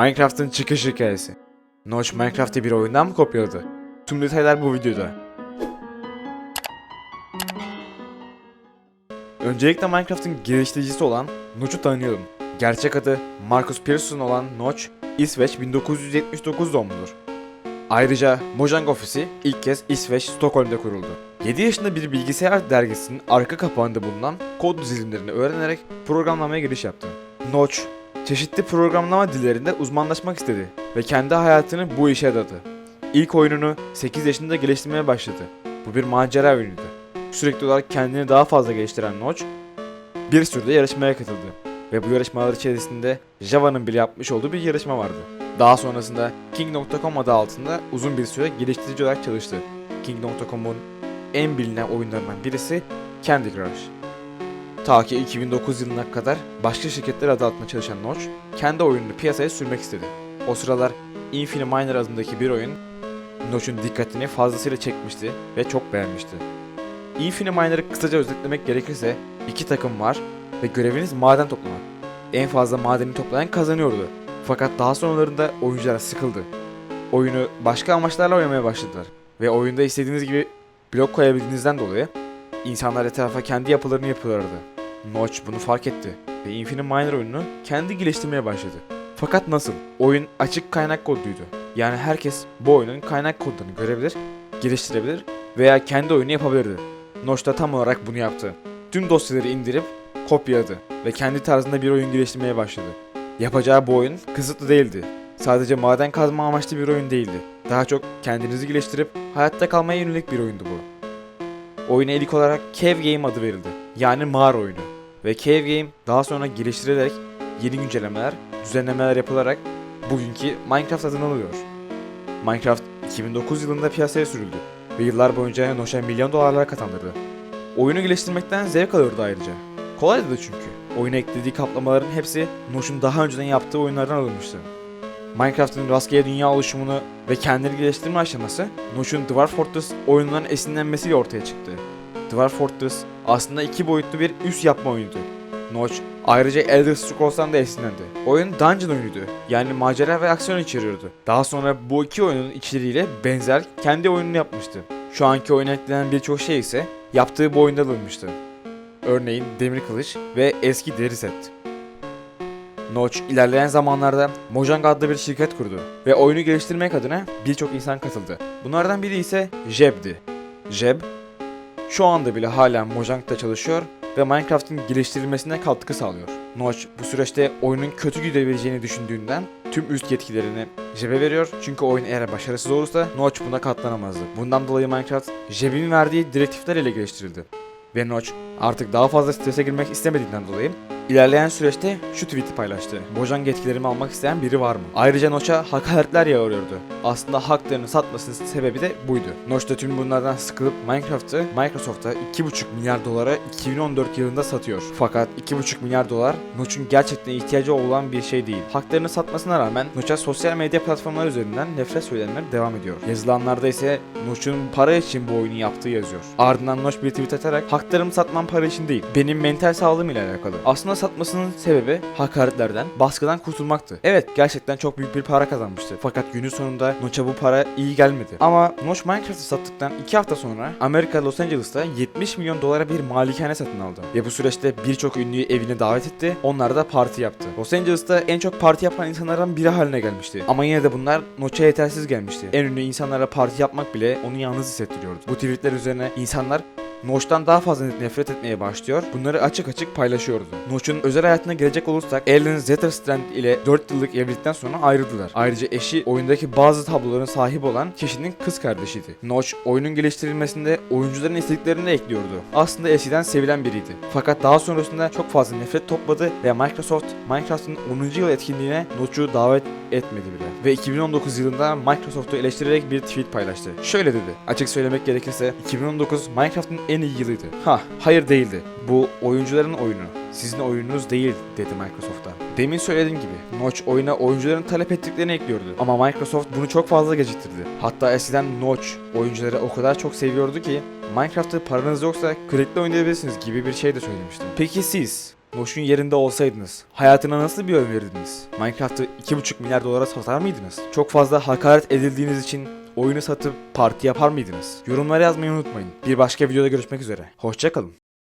Minecraft'ın çıkış hikayesi. Notch Minecraft'ı bir oyundan mı kopyaladı? Tüm detaylar bu videoda. Öncelikle Minecraft'ın geliştiricisi olan Notch'u tanıyalım. Gerçek adı Marcus Pearson olan Notch, İsveç 1979 doğumludur. Ayrıca Mojang ofisi ilk kez İsveç Stockholm'da kuruldu. 7 yaşında bir bilgisayar dergisinin arka kapağında bulunan kod dizilimlerini öğrenerek programlamaya giriş yaptı. Notch, çeşitli programlama dillerinde uzmanlaşmak istedi ve kendi hayatını bu işe adadı. İlk oyununu 8 yaşında geliştirmeye başladı. Bu bir macera oyunuydu. Sürekli olarak kendini daha fazla geliştiren Notch, bir sürü de yarışmaya katıldı. Ve bu yarışmalar içerisinde Java'nın bile yapmış olduğu bir yarışma vardı. Daha sonrasında King.com adı altında uzun bir süre geliştirici olarak çalıştı. King.com'un en bilinen oyunlarından birisi Candy Crush. Ta ki 2009 yılına kadar başka şirketler adı altında çalışan Notch, kendi oyununu piyasaya sürmek istedi. O sıralar Infiniminer adındaki bir oyun, Notch'un dikkatini fazlasıyla çekmişti ve çok beğenmişti. Infiniminer'ı kısaca özetlemek gerekirse iki takım var ve göreviniz maden toplamak. En fazla madeni toplayan kazanıyordu. Fakat daha sonralarında oyuncular sıkıldı. Oyunu başka amaçlarla oynamaya başladılar. Ve oyunda istediğiniz gibi blok koyabildiğinizden dolayı insanlar etrafa kendi yapılarını yapıyorlardı. Notch bunu fark etti ve Infinite Miner oyununu kendi geliştirmeye başladı. Fakat nasıl? Oyun açık kaynak kodluydu. Yani herkes bu oyunun kaynak kodlarını görebilir, geliştirebilir veya kendi oyunu yapabilirdi. Notch da tam olarak bunu yaptı. Tüm dosyaları indirip kopyaladı ve kendi tarzında bir oyun geliştirmeye başladı. Yapacağı bu oyun kısıtlı değildi. Sadece maden kazma amaçlı bir oyun değildi. Daha çok kendinizi geliştirip hayatta kalmaya yönelik bir oyundu bu. Oyuna ilk olarak Cave Game adı verildi. Yani mağara oyunu. Ve Cave Game daha sonra geliştirilerek yeni güncellemeler, düzenlemeler yapılarak bugünkü Minecraft adını alıyor. Minecraft 2009 yılında piyasaya sürüldü ve yıllar boyunca Noş'a milyon dolarlar kazandırdı. Oyunu geliştirmekten zevk alıyordu ayrıca. Kolaydı da çünkü. Oyuna eklediği kaplamaların hepsi Noş'un daha önceden yaptığı oyunlardan alınmıştı. Minecraft'ın rastgele dünya oluşumunu ve kendini geliştirme aşaması Noş'un Dwarf Fortress oyunundan esinlenmesiyle ortaya çıktı. Dwarf Fortress aslında iki boyutlu bir üs yapma oyunuydu. Notch ayrıca Elder Scrolls'tan da esinlendi. Oyun dungeon oyunuydu. Yani macera ve aksiyon içeriyordu. Daha sonra bu iki oyunun içeriğiyle benzer kendi oyununu yapmıştı. Şu anki oyuna eklenen birçok şey ise yaptığı bu oyunda alınmıştı. Örneğin demir kılıç ve eski deri set. Notch ilerleyen zamanlarda Mojang adlı bir şirket kurdu ve oyunu geliştirmek adına birçok insan katıldı. Bunlardan biri ise Jeb'di. Jeb, şu anda bile hala Mojang'da çalışıyor ve Minecraft'ın geliştirilmesine katkı sağlıyor. Notch bu süreçte oyunun kötü gidebileceğini düşündüğünden tüm üst yetkilerini Jeb'e veriyor çünkü oyun eğer başarısız olursa Notch buna katlanamazdı. Bundan dolayı Minecraft Jeb'in verdiği direktifler ile geliştirildi. Ve Notch artık daha fazla strese girmek istemediğinden dolayı ilerleyen süreçte şu tweet'i paylaştı. Mojang yetkilerimi almak isteyen biri var mı? Ayrıca Notch'a hakaretler yağıyordu. Aslında haklarını satmasının sebebi de buydu. Notch da tüm bunlardan sıkılıp Minecraft'ı Microsoft'a 2,5 milyar dolara 2014 yılında satıyor. Fakat 2,5 milyar dolar Notch'un gerçekten ihtiyacı olan bir şey değil. Haklarını satmasına rağmen Notch'a sosyal medya platformları üzerinden nefret söylemleri devam ediyor. Yazılanlarda ise Notch'un para için bu oyunu yaptığı yazıyor. Ardından Notch bir tweet atarak haklarımı satmam para için değil. Benim mental sağlığım ile alakalı. Aslında satmasının sebebi hakaretlerden, baskıdan kurtulmaktı. Evet gerçekten çok büyük bir para kazanmıştı. Fakat günün sonunda Notch'a bu para iyi gelmedi. Ama Notch Minecraft'ı sattıktan 2 hafta sonra Amerika Los Angeles'ta 70 milyon dolara bir malikane satın aldı. Ve bu süreçte birçok ünlüyü evine davet etti. Onlar da parti yaptı. Los Angeles'ta en çok parti yapan insanlardan biri haline gelmişti. Ama yine de bunlar Notch'a yetersiz gelmişti. En ünlü insanlara parti yapmak bile onu yalnız hissettiriyordu. Bu tweetler üzerine insanlar Notch'tan daha fazla nefret etmeye başlıyor. Bunları açık açık paylaşıyordu. Notch'un özel hayatına gelecek olursak Ellen Zetterstrand ile 4 yıllık evlilikten sonra ayrıldılar. Ayrıca eşi oyundaki bazı tabloların sahibi olan kişinin kız kardeşiydi. Notch oyunun geliştirilmesinde oyuncuların istediklerini ekliyordu. Aslında eskiden sevilen biriydi. Fakat daha sonrasında çok fazla nefret topladı ve Microsoft Minecraft'ın 10. yıl etkinliğine Notch'u davet etmedi bile. Ve 2019 yılında Microsoft'u eleştirerek bir tweet paylaştı. Şöyle dedi. Açık söylemek gerekirse 2019 Minecraft'ın en iyi yılıydı. Ha, hayır değildi. Bu oyuncuların oyunu. Sizin oyununuz değil dedi Microsoft'a. Demin söylediğim gibi Notch oyuna oyuncuların talep ettiklerini ekliyordu. Ama Microsoft bunu çok fazla geciktirdi. Hatta eskiden Notch oyuncuları o kadar çok seviyordu ki Minecraft'ta paranız yoksa kreditle oynayabilirsiniz gibi bir şey de söylemişti. Peki siz Noş'un yerinde olsaydınız hayatına nasıl bir yön verirdiniz? Minecraft'ı 2,5 milyar dolara satar mıydınız? Çok fazla hakaret edildiğiniz için oyunu satıp parti yapar mıydınız? Yorumlara yazmayı unutmayın. Bir başka videoda görüşmek üzere. Hoşçakalın.